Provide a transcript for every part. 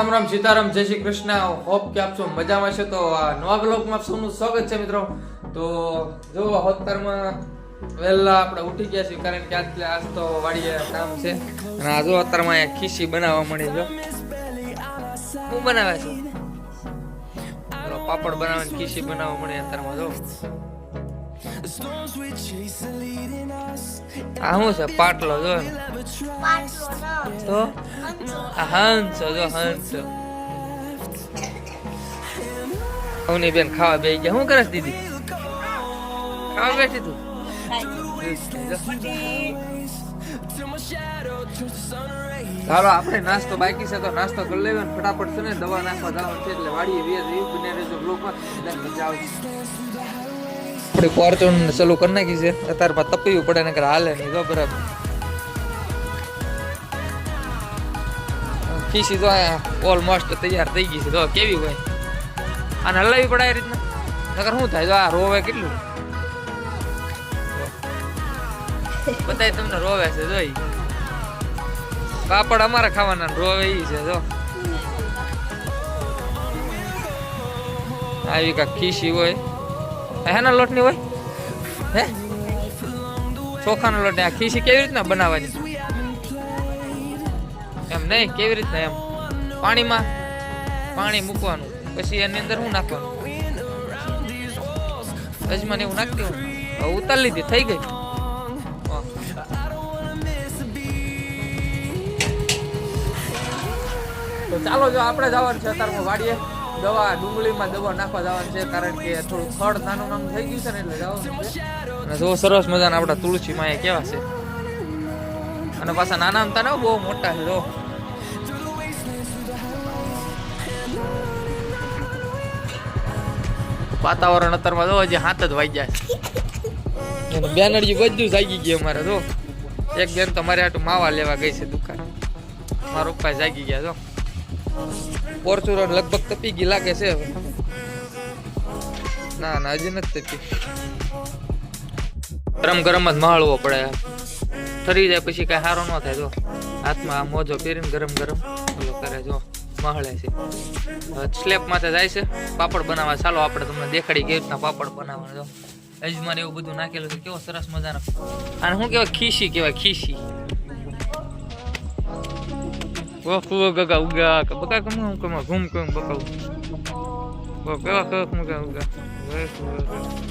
રામ રામ, સીતારામ, જય શ્રી કૃષ્ણ. હોપ કે આપ મજામાં છે તો નવા બ્લોગમાં સૌનું સ્વાગત છે મિત્રો. તો જો અત્યારમાં વહેલા આપણે ઉઠી ગયા છીએ, કારણ કે આજ આજ તો વાડીએ કામ છે. અને આ જો અત્યારમાં ખીસી બનાવવા મળી જો હું બનાવે છે? પાપડ બનાવવાની ખીસી બનાવવા મળી અત્યારમાં, જો. આ શું છે, પાટલો જો. તો? હંસો જો, હંસ. અવની બેન ખાવા બે ગયા. શું કરે દીદી? ખાવા બેઠી તું? ચાલો આપણે નાસ્તો બાકી છે, તો નાસ્તો કરી લેવો ને ફટાફટ છે ને, દવા નાખવા જવાનું છે, એટલે વાડીએ વેર એવું બને રહેજો બ્લોકમાં મજા આવશે. આપણી ફોર્ચ્યુન ચાલુ કરી નાખી છે. અત્યારે પાછું તપીવું પડે ને હાલે નહીં, જો બરાબર. ખીસી તો ઓલમોસ્ટ તૈયાર થઈ ગઈ છે તો કેવી હોય. આને હલાવી પડે આ રીતના. નકર શું થાય તો આ રોવે કેટલું? બતાય તમને રોવે છે, જોઈ. પાપડ અમારે ખાવાના રોવે ઈ છે, જો. આવી કાંક ખીસી હોય. હેના લોટની હોય? હે? ચોખાનો લોટ આ ખીસી કેવી રીતના બનાવવાની? એમ નહીં, કેવી રીતના એમ? પાણીમાં પાણી મૂકવાનું, પછી એની અંદર શું નાખવાનું? અજમાન એવું નાખતી હું ઉતારી લીધી, થઈ ગઈ. તો ચાલો, જો આપણે જવાનું છે, અત્યારમાં વાડીએ. દવા, ડુંગળીમાં દવા નાખવા જવાનું છે કારણ કે થોડું ખડ નાનું નાનું થઈ ગયું છે ને એટલે જવાનું છે. જો સરસ મજાના આપણા તુલસી માં કેવા છે. અને પાછા નાના હતા ને બહુ મોટા છે, જો. વાતાવરણ અત્યારમાં જો હજી હાથ જ વાઈ જાય. બેનરજી બધું જાગી ગયું અમારે, જો. એક બેન તો મારે આટું માવા લેવા ગઈ છે દુકાન. મારા પપ્પા જાગી ગયા, જો. પોર્ચુરન લગભગ તપી ગઈ લાગે છે ના ના, હજી નથી તપી. ગરમ ગરમ જ માળવો પડે. ઠરી જાય પછી કઈ સારો ન થાય, જો. હાથમાં આ મોજો પહેરીને ગરમ ગરમ ઓલો કરે, જો મહળે છે. સ્લેપ માથે જાય છે. પાપડ બનાવવા. ચાલો, આપણે તમને દેખાડી કેવી રીતના પાપડ બનાવવાનું, જો. અજમાન એવું બધું નાખેલું છે. કેવો સરસ મજાનો. અને શું કહેવાય? ખીસી કહેવાય, ખીસી. Wafu gaga uga, baka kamu kamu gum kamu baka. Baka kamu gaga uga. Wafu gaga.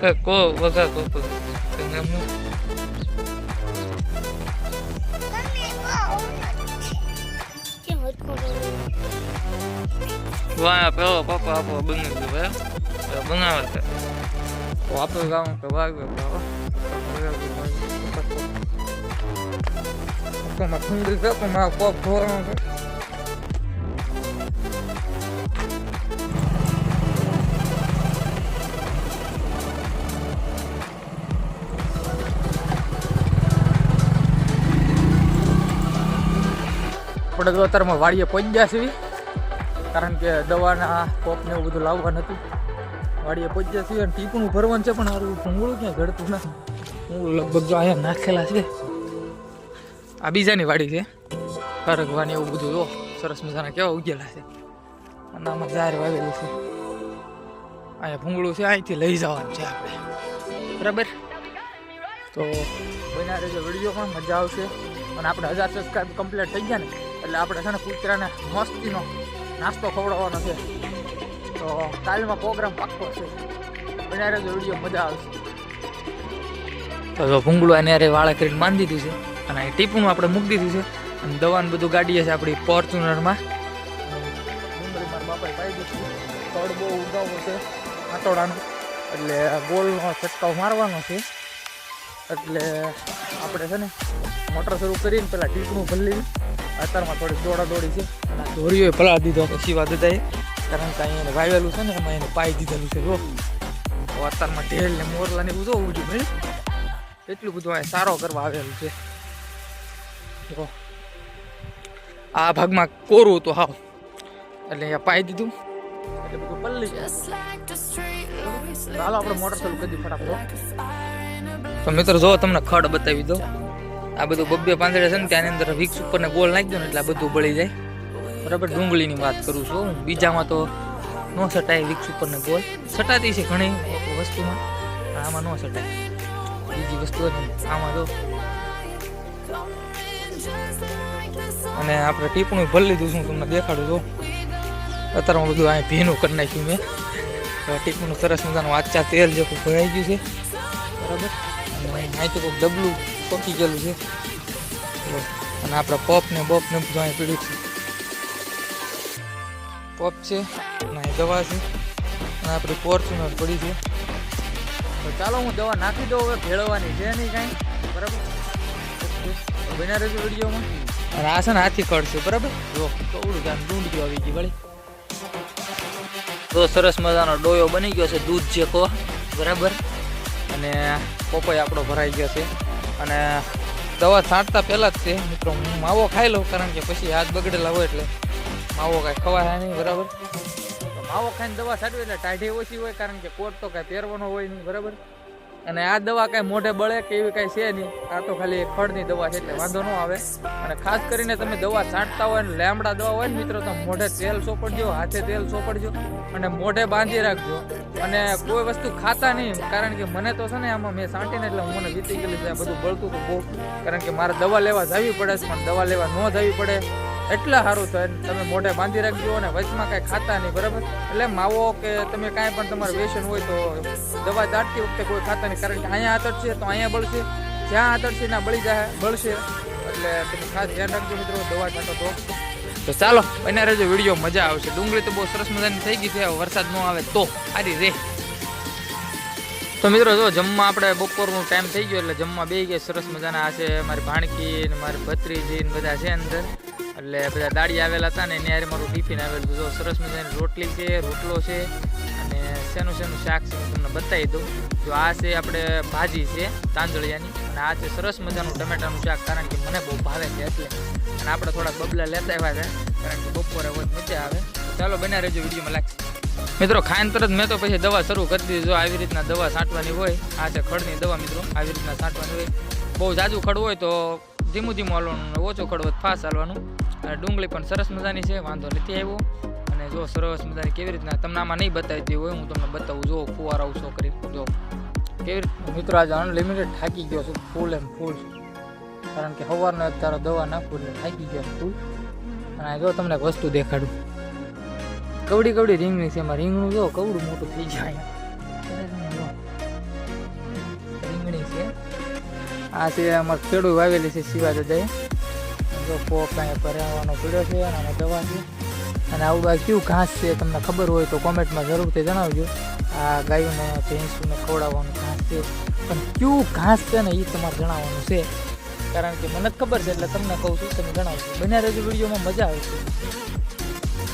Wah, gak gak kamu gak uga. કેવું કાનો ધાવતું Ko waga ko ko. Tingnan mo. કેમ હટકો Wah, pero papa apa bengen tu ya. Ya bengawan ka. O apa kamu ke bago ka. Ako makundi ka kung makakuha ka. આપણે તો અત્યારમાં વાડીએ પહોંચી ગયા છીએ. કારણ કે દવાના કોપ ને એવું બધું લાવવા નથી વાડીએ પહોંચી ગયા છીએ અને ટીપણું ભરવાનું છે, પણ સારું ભૂંગળું ક્યાં ઘડતું નથી. હું લગભગ જો અહીંયા નાખેલા છે. આ બીજાની વાડી છે. કરગવાની એવું બધું, જો, સરસ મજાના કેવા ઉગેલા છે. અને આમાં જાહેર વાવેલું છે. અહીંયા ભૂંગળું છે, અહીંથી લઈ જવાનું છે આપણે. બરાબર? તો બન્યા રહેજો વિડીયોમાં, મજા આવશે. અને આપણે હજાર સબસ્ક્રાઈબ કમ્પ્લીટ થઈ ગયા ને એટલે આપણે છે ને કૂતરાને મસ્તીનો નાસ્તો ખવડાવવાનો છે. તો કાલમાં પ્રોગ્રામ પાક્કો છે. બનારે જો વીડિયો મજા આવશે. તો જો ભૂંગળું એને વાળા કરીને બાંધી દીધું છે અને અહીં ટીપું આપણે મૂકી દીધું છે. અને દવાનું બધું ગાડીએ છે આપણી ફોર્ચ્યુનરમાં. ડુંગળી બાપાએ પાઈ દીધું તળ બહુ ઉગાવો છે આટોડાનો એટલે ગોલનો છટકાવ મારવાનો છે. એટલે આપણે છે ને મોટર શરૂ કરીને પેલા ટીપનું ભરી અત્યારમાં થોડી દોડા દોડી છે દોરીઓએ પલા દીધો પછી વાત દાદાએ. કારણ કે અહીંયા વાવેલું છે ને એમાં એને પાઈ દીધેલું છે જો અત્યારમાં ઢેલ ને મોરલા ને બધું ઉજું ભાઈ. એટલું બધું અહીંયા સારો કરવા આવેલું છે. જો આ ભાગમાં કોરું હતું હાવ. એટલે અહીંયા પાઈ દીધું. એટલે બધું પલ્લી. ચાલો આપણે મોટર શરૂ કરી દઈએ ફટાફટ તો મિત્રો, જો તમને ખડ બતાવી દો આ બધું બબ્બે પાંદડે છે ને ત્યાંની અંદર વિક્સ ઉપર ને ગોળ નાખી દો ને એટલે આ બધું બળી જાય. બરાબર? ડુંગળીની વાત કરું છું હું. બીજામાં તો ન સટાય વિક્સ ઉપર ને ગોળ. સટાતી છે ઘણી વસ્તુમાં, પણ આમાં ન સટાય બીજી વસ્તુ જ આમાં તો અને આપણે ટીપણું ભરી લીધું છું તમને દેખાડું છું. હું બધું અહીં ભીનું કરી નાખ્યું મેં. ટીપણું સરસ મજાનું આચા તેલ જેવું ભરાઈ ગયું છે. બરાબર? અને તો કોઈક ડબલું પોકી ગયેલું છે. અને આપણા પપ ને બપ ને બધું અહીં છે. પપ છે અહીં દવા છે, અને આપણી ફોર્ચ્યુનર પડી છે. તો ચાલો હું દવા નાખી દઉં, હવે ભેળવવાની છે નહીં કાંઈ. બરાબર? બન્યા રહેજો વિડીયોમાં. અને આ છે ને હાથી કળશે બરાબર? જો, કવડું જાણ ગયો આવી ગઈ વળી. તો સરસ મજાનો ડોયો બની ગયો છે, દૂધ જે કહો. બરાબર? અને પોપોય આપણો ભરાઈ ગયો છે. અને દવા છાંટતા પહેલાં જ છે. મિત્રો, હું માવો ખાઈ લઉં કારણ કે પછી હાથ બગડેલા હોય એટલે માવો કાંઈ ખવાય નહીં, બરાબર? માવો ખાઈને દવા છાંટવી એટલે ટાઢી ઓછી હોય કારણ કે કોટ તો કાંઈ પહેરવાનો હોય નહીં, બરાબર? અને આ દવા કાંઈ મોઢે બળે કે એવી કાંઈ છે નહીં. આ તો ખાલી ખડની દવા છે એટલે વાંધો ન આવે. અને ખાસ કરીને તમે દવા છાંટતા હોય ને લેમડા દવા હોય ને મિત્રો, તો મોઢે તેલ સોપડજો, હાથે તેલ સોપડજો અને મોઢે બાંધી રાખજો. અને કોઈ વસ્તુ ખાતા નહીં, કારણ કે મને તો છે ને આમાં મેં છાંટીને એટલે હું મને વીતી ગયેલી છે બધું બળતું હતું બહુ. કારણ કે મારે દવા લેવા જવી પડે છે, પણ દવા લેવા ન જવી પડે. એટલે સારું થાય તમે મોઢે બાંધી રાખજો અને વચમાં કાંઈ ખાતા નહીં, બરાબર? એટલે માવો કે તમે કાંઈ પણ તમારું વ્યસન હોય તો દવા ચાટતી વખતે કોઈ ખાતા નહીં, કારણ કે અહીંયા આતરશે તો અહીંયા બળશે. જ્યાં આતરશે ના બળી જાય, બળશે. એટલે તમે ખાસ ધ્યાન રાખજો મિત્રો, દવા છાંટો તો. તો ચાલો બને રહેજો, વીડિયો મજા આવશે. ડુંગળી તો બહુ સરસ મજાની થઈ ગઈ છે વરસાદ ન આવે તો સારી રે. તો મિત્રો, જો જમવા આપણે બપોરનું ટાઈમ થઈ ગયો, એટલે જમવા બે ગયા, સરસ મજાના આ છે મારી ભાણકી ને મારી ભત્રીજી ને બધા છે અંદર. એટલે બધા દાડી આવેલા હતા ને એની મારું ટિફિન આવેલું. જો સરસ મજાની રોટલી છે, રોટલો છે અને શેનું શેનું શાક છે, હું તમને બતાવી દઉં. જો આ છે આપણે ભાજી છે તાંજળિયાની અને આ છે સરસ મજાનું ટમેટાનું શાક, કારણ કે મને બહુ ભાવે છે એટલે. અને આપણે થોડા બબલા લેતા આવ્યા છે, કારણ કે બપોરે બહુ મજા આવે. ચાલો બન્યા રહેજો વિડીયોમાં લાગશે મિત્રો ખાઈને તરત મેં તો પછી દવા શરૂ કરી દીધી. જો આવી રીતના દવા છાંટવાની હોય, આ છે ખડની દવા મિત્રો, આવી રીતના છાંટવાની હોય. બહુ જાજુ ખડ હોય તો ધીમું ધીમું હાલવાનું ઓછો ખડ હોય તો ફાસ્ટ હાલવાનું. અને ડુંગળી પણ સરસ મજાની છે, વાંધો નથી આવ્યો. અને જો સરસ મજાની કેવી રીતના તમને આમાં નહીં બતાવતી હોય, હું તમને બતાવું. જો ફુવારા ઉછો કરી, જો. કેવી રીતે મિત્રો આજે અનલિમિટેડ થાકી ગયો છું ફૂલ એમ ફૂલ કારણ કે સવારનો એક તારો દવા નાખું એટલે થાકી ગયો ફૂલ અને જો તમને એક વસ્તુ દેખાડું. કવડી કવડી રીંગણી છે, એમાં રીંગણું જો કવડું મોટું થઈ જાય. રીંગણી છે. આ છે અમારે ખેડૂત વાવેલી છે શિવા દાદાએ જો પોક અહીંયા ભરાવાનો પીડ્યો છે અને અમે દવા છે. અને આવું આ કયું ઘાસ છે તમને ખબર હોય તો કોમેન્ટમાં જરૂરથી જણાવજો. આ ગાયોને, ભેંસોને ખવડાવવાનું ઘાસ છે. પણ કયું ઘાસ છે ને એ તમારે જણાવવાનું છે? કારણ કે મને ખબર છે એટલે તમને કહું છું, તમે જણાવજો. બન્યા રહેજો વિડીયોમાં, મજા આવશે